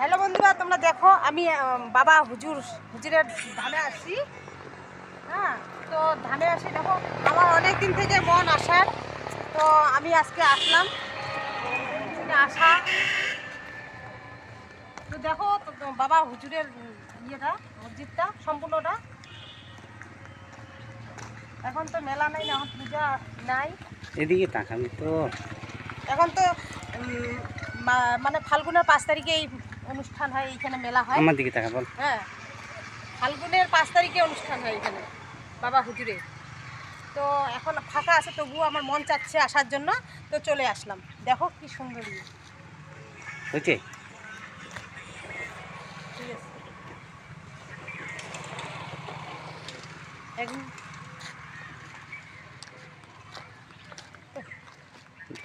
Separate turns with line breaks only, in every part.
Hello বন্ধুরা তোমরা দেখো আমি বাবা হুজুর হুজুরের ধানে আসছি হ্যাঁ তো ধানে আসি দেখো আমার অনেক দিন থেকে মন আসার। তো আমি আজকে আসলাম। আসা। তো দেখো বাবা হুজুরের ইয়েটা মসজিদটা সম্পূর্ণটা। এখন তো মেলা নাই না পূজা নাই।
এদিকে তাকাবি তো।
এখন তো মানে ফাল্গুনের পাঁচ তারিখে এই অনুষ্ঠান হয় এইখানে মেলা হয়।
আমার দিকে তাকা বল।
হ্যাঁ। ফাল্গুনের পাঁচ তারিখে অনুষ্ঠান হয় এখানে বাবা হুজুরে তো এখন ফাঁকা আছে তবুও আমার মন চাচ্ছে আসার জন্য। তো চলে আসলাম। দেখো কি সুন্দর।
হয়েছে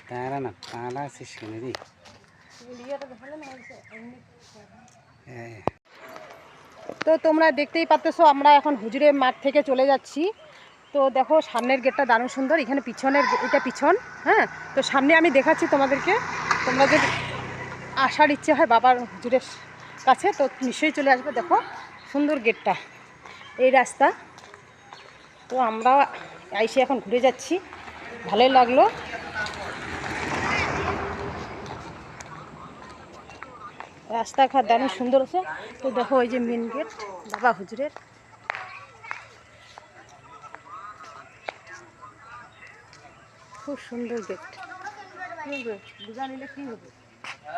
তারা না তারা আছে শুনে হ্যাঁ।
তো তোমরা দেখতেই পাচ্তেছো আমরা এখন হুজুরের মাঠ থেকে চলে যাচ্ছি। তো দেখো সামনের গেটটা দারুণ সুন্দর এখানে পিছনের এটা পিছন হ্যাঁ? তো সামনে আমি দেখাচ্ছি তোমাদেরকে তোমরা যদি আসার ইচ্ছে হয় বাবার হুজুরের কাছে তো নিশ্চয়ই চলে আসবে। দেখো সুন্দর গেটটা এই রাস্তা। তো আমরা আইসে এখন ঘুরে যাচ্ছি ভালোই লাগল। রাস্তাঘাট দারুণ সুন্দর আছে। তো দেখো ওই যে মেন গেট বাবা হুজুরের। খুব সুন্দর গেট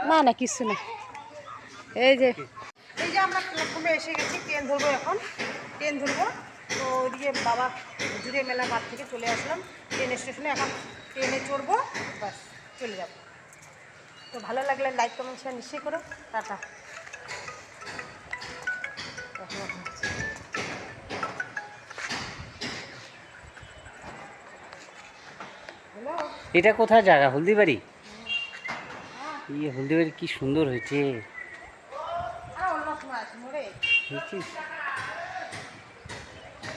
না না, কিছু না। এই যে এই যে আমরা প্ল্যাটফর্মে এসে গেছি ট্রেন ধরবো এখন। ট্রেন ধরবো। তো ওইদিকে বাবা হুজুরে মেলা মাঠ থেকে চলে আসলাম। ট্রেন স্টেশনে এখন ট্রেনে চড়বো বাস চলে যাব। তো ভালো লাগলে লাইক কমেন্ট শেয়ার নিশ্চয়ই করো। টাটা।
এটা কোথায় জায়গা? হলদিবাড়ি? ইয়ে হলদিবাড়ি কি সুন্দর হয়েছে।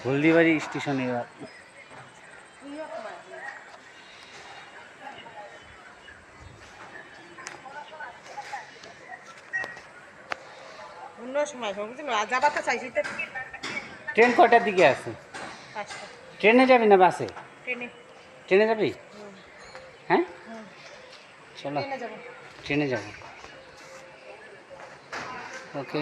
হলদিবাড়ি স্টেশনে এবার
তুইও সময় আছে সময় চাইছি
ট্রেন কটার দিকে আছে? ট্রেনে যাবি না বাসে?
ট্রেনে।
ট্রেনে যাবি? হ্যাঁ? চলো।
ট্রেনে যাব।
ওকে।